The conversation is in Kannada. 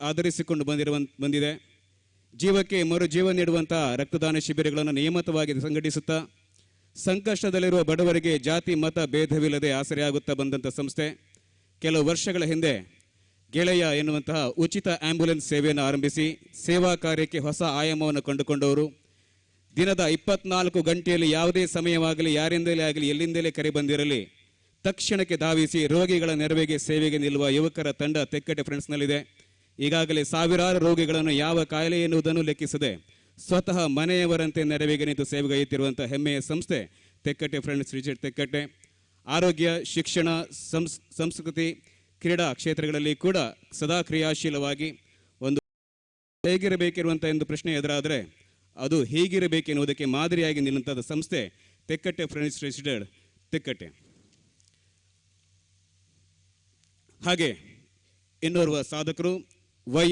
ಆಧರಿಸಿಕೊಂಡು ಬಂದಿರುವ ಬಂದಿದೆ. ಜೀವಕ್ಕೆ ಮರುಜೀವ ನೀಡುವಂತಹ ರಕ್ತದಾನ ಶಿಬಿರಗಳನ್ನು ನಿಯಮಿತವಾಗಿ ಸಂಘಟಿಸುತ್ತಾ, ಸಂಕಷ್ಟದಲ್ಲಿರುವ ಬಡವರಿಗೆ ಜಾತಿ, ಮತ ಭೇದವಿಲ್ಲದೆ ಆಸರೆಯಾಗುತ್ತಾ ಬಂದಂಥ ಸಂಸ್ಥೆ, ಕೆಲವು ವರ್ಷಗಳ ಹಿಂದೆ ಗೆಳೆಯ ಎನ್ನುವಂತಹ ಉಚಿತ ಆಂಬ್ಯುಲೆನ್ಸ್ ಸೇವೆಯನ್ನು ಆರಂಭಿಸಿ, ಸೇವಾ ಕಾರ್ಯಕ್ಕೆ ಹೊಸ ಆಯಾಮವನ್ನು ಕಂಡುಕೊಂಡವರು. ದಿನದ ಇಪ್ಪತ್ನಾಲ್ಕು ಗಂಟೆಯಲ್ಲಿ ಯಾವುದೇ ಸಮಯವಾಗಲಿ, ಯಾರಿಂದಲೇ ಆಗಲಿ, ಎಲ್ಲಿಂದಲೇ ಕರೆ ಬಂದಿರಲಿ, ತಕ್ಷಣಕ್ಕೆ ಧಾವಿಸಿ ರೋಗಿಗಳ ನೆರವಿಗೆ ಸೇವೆಗೆ ನಿಲ್ಲುವ ಯುವಕರ ತಂಡ ತೆಕ್ಕಟ್ಟೆ ಫ್ರೆಂಡ್ಸ್ನಲ್ಲಿದೆ ಈಗಾಗಲೇ ಸಾವಿರಾರು ರೋಗಿಗಳನ್ನು ಯಾವ ಕಾಯಿಲೆ ಎನ್ನುವುದನ್ನು ಲೆಕ್ಕಿಸದೆ ಸ್ವತಃ ಮನೆಯವರಂತೆ ನೆರವಿಗೆ ನಿಂತು ಸೇವೆಗೈಯುತ್ತಿರುವಂತಹ ಹೆಮ್ಮೆಯ ಸಂಸ್ಥೆ ತೆಕ್ಕಟ್ಟೆ ಫ್ರೆಂಡ್ಸ್ ರಿಚರ್ಡ್ ತೆಕ್ಕಟ್ಟೆ. ಆರೋಗ್ಯ, ಶಿಕ್ಷಣ, ಸಂಸ್, ಸಂಸ್ಕೃತಿ, ಕ್ರೀಡಾ ಕ್ಷೇತ್ರಗಳಲ್ಲಿ ಕೂಡ ಸದಾ ಕ್ರಿಯಾಶೀಲವಾಗಿ ಒಂದು ಹೇಗಿರಬೇಕಿರುವಂಥ ಒಂದು ಪ್ರಶ್ನೆ ಎದುರಾದರೆ ಅದು ಹೇಗಿರಬೇಕೆನ್ನುವುದಕ್ಕೆ ಮಾದರಿಯಾಗಿ ನಿಲ್ಲಂಥದ್ದು ಸಂಸ್ಥೆ ತೆಕ್ಕಟ್ಟೆ ಫ್ರೆಂಡ್ಸ್ ರಿಜಿಸ್ಟರ್ಡ್ ತೆಕ್ಕಟ್ಟೆ. ಹಾಗೆ ಇನ್ನೋರ್ವ ಸಾಧಕರು ವೈಎಸ್